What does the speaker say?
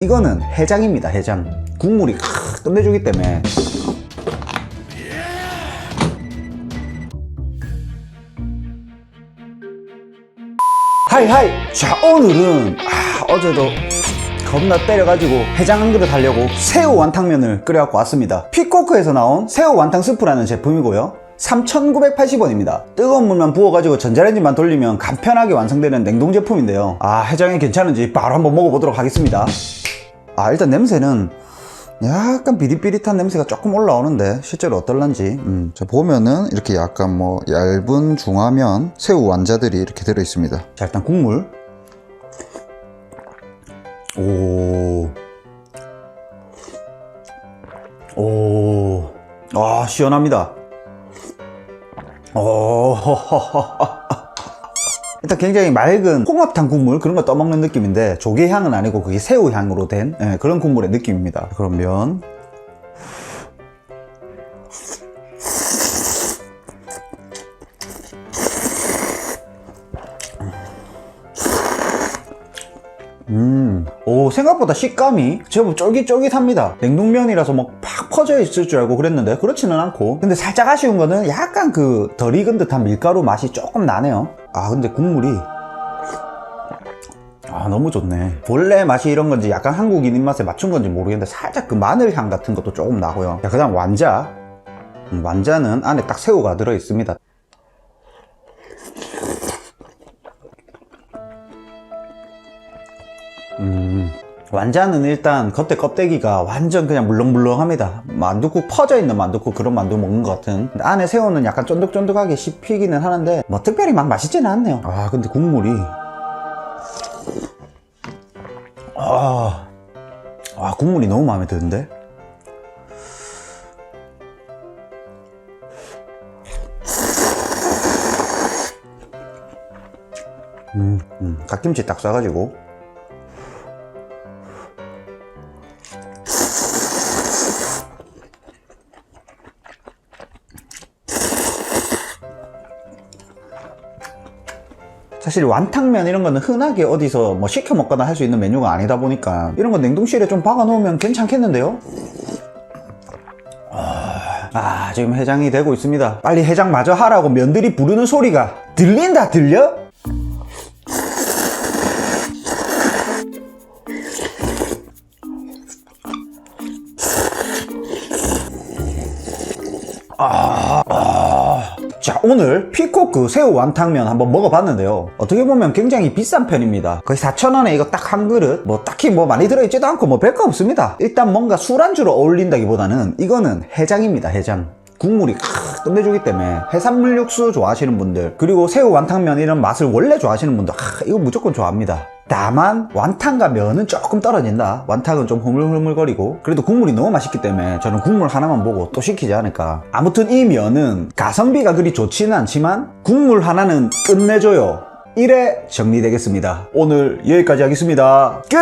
이거는 해장입니다 해장 국물이 크, 끝내주기 때문에 하이하이 자 오늘은 아, 어제도 겁나 때려가지고 해장 한 그릇 하려고 새우 완탕면을 끓여갖고 왔습니다 피코크에서 나온 새우 완탕 스프라는 제품이고요 3,980원입니다. 뜨거운 물만 부어가지고 전자레인지만 돌리면 간편하게 완성되는 냉동 제품인데요. 아, 해장이 괜찮은지 바로 한번 먹어보도록 하겠습니다. 아, 일단 냄새는 약간 비릿비릿한 냄새가 조금 올라오는데 실제로 어떨런지 음, 자, 보면은 이렇게 약간 뭐 얇은 중화면 새우 완자들이 이렇게 들어 있습니다 자 일단 국물 오. 오. 아, 시원합니다. 오. 일단 굉장히 맑은 홍합탕 국물 그런 거 떠먹는 느낌인데 조개 향은 아니고 그게 새우 향으로 된 예, 그런 국물의 느낌입니다. 그럼 면. 음, 오, 생각보다 식감이 제법 쫄깃쫄깃합니다. 냉동면이라서 막 팍 퍼져 있을 줄 알고 그랬는데, 그렇지는 않고. 근데 살짝 아쉬운 거는 약간 그 덜 익은 듯한 밀가루 맛이 조금 나네요. 아, 근데 국물이. 아, 너무 좋네. 본래 맛이 이런 건지 약간 한국인 입맛에 맞춘 건지 모르겠는데, 살짝 그 마늘 향 같은 것도 조금 나고요. 자, 그 다음 완자. 음, 완자는 안에 딱 새우가 들어 있습니다. 완자는 일단 겉에 껍데기가 완전 그냥 물렁물렁합니다. 만두국 퍼져 있는 만두국 그런 만두 먹는 것 같은. 안에 새우는 약간 쫀득쫀득하게 씹히기는 하는데 뭐 특별히 막 맛있지는 않네요. 아 근데 국물이 아, 아 국물이 너무 마음에 드는데. 음, 음, 갓김치 딱 싸가지고 사실 완탕면 이런 거는 흔하게 어디서 뭐 시켜 먹거나 할 수 있는 메뉴가 아니다 보니까 이런 거 냉동실에 좀 박아 놓으면 괜찮겠는데요? 아, 아, 지금 해장이 되고 있습니다. 빨리 해장 마저 하라고 면들이 부르는 소리가 들린다 들려? 자 오늘 피코크 새우 완탕면 한번 먹어봤는데요. 어떻게 보면 굉장히 비싼 편입니다. 거의 4,000원에 이거 딱 한 그릇? 뭐 딱히 뭐 많이 들어있지도 않고 뭐 별거 없습니다. 일단 뭔가 술안주로 어울린다기보다는 이거는 해장입니다 해장. 국물이 크 끝내주기 때문에. 해산물 육수 좋아하시는 분들 그리고 새우 완탕면 이런 맛을 원래 좋아하시는 분들 아, 이거 무조건 좋아합니다 다만 완탕과 면은 조금 떨어진다. 완탕은 좀 흐물흐물거리고 그래도 국물이 너무 맛있기 때문에 저는 국물 하나만 보고 또 시키지 않을까. 아무튼 이 면은 가성비가 그리 좋지는 않지만 국물 하나는 끝내줘요. 이래 정리되겠습니다. 오늘 여기까지 하겠습니다. 끝